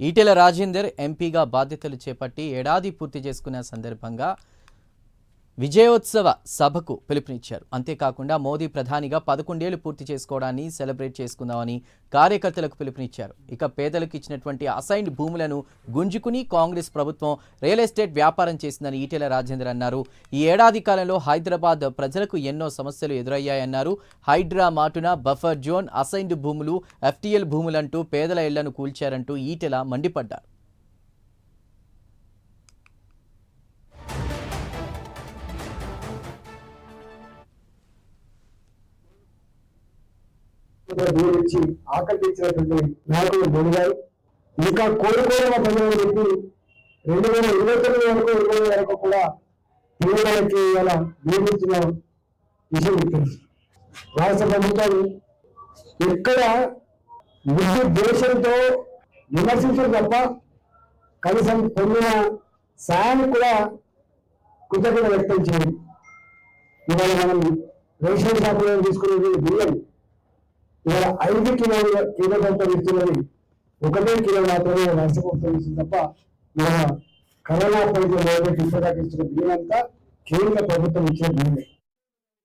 ఈటెల రాజేందర్ ఎంపీగా బాధ్యతలు చేపట్టి ఏడాది పూర్తి చేసుకున్న సందర్భంగా విజయోత్సవ సభకు పిలుపునిచ్చారు. అంతేకాకుండా మోదీ ప్రధానిగా పదకొండేళ్ళు పూర్తి చేసుకోవడాన్ని సెలబ్రేట్ చేసుకుందామని కార్యకర్తలకు పిలుపునిచ్చారు. ఇక పేదలకు ఇచ్చినటువంటి అసైన్డ్ భూములను గుంజుకుని కాంగ్రెస్ ప్రభుత్వం రియల్ ఎస్టేట్ వ్యాపారం చేసిందని ఈటెల రాజేందర్ అన్నారు. ఈ ఏడాది కాలంలో హైదరాబాద్ ప్రజలకు ఎన్నో సమస్యలు ఎదురయ్యాయన్నారు. హైడ్రా మాటున బఫర్ జోన్ అసైన్డ్ భూములు ఎఫ్టీఎల్ భూములంటూ పేదల ఇళ్ళను కూల్చారంటూ ఈటెల మండిపడ్డారు. గురించి ఆకర్షించినటువంటి నాయకులు మొదలాయి ఇంకా కోరుకోవడం ప్రజలను చెప్పి రెండు వేల ఇరవై తొమ్మిది వరకు ఇరవై వరకు కూడా పిల్లలకి చేయాల నియమించిన విషయం తెలుసు రాష్ట్ర ప్రభుత్వం ఎక్కడ బుద్ధి దేశంతో విమర్శించడం తప్ప కనీసం పొందిన సాయాన్ని కూడా కృతజ్ఞత వ్యక్తం చేయండి. ఇవాళ మనం రేషన్ షాపులో తీసుకునేది బియ్యం ఇవాళ ఐదు కిలోల కిలో కంటే ఇస్తున్నది ఒకటే కిలో మాత్రమే రాష్ట్ర ప్రభుత్వం ఇస్తుంది తప్ప ఇవాళ కరోనా పైన ఇప్పటిదాకా ఇచ్చిన బియ్యం అంతా కేంద్ర ప్రభుత్వం ఇచ్చిన బియ్యమే.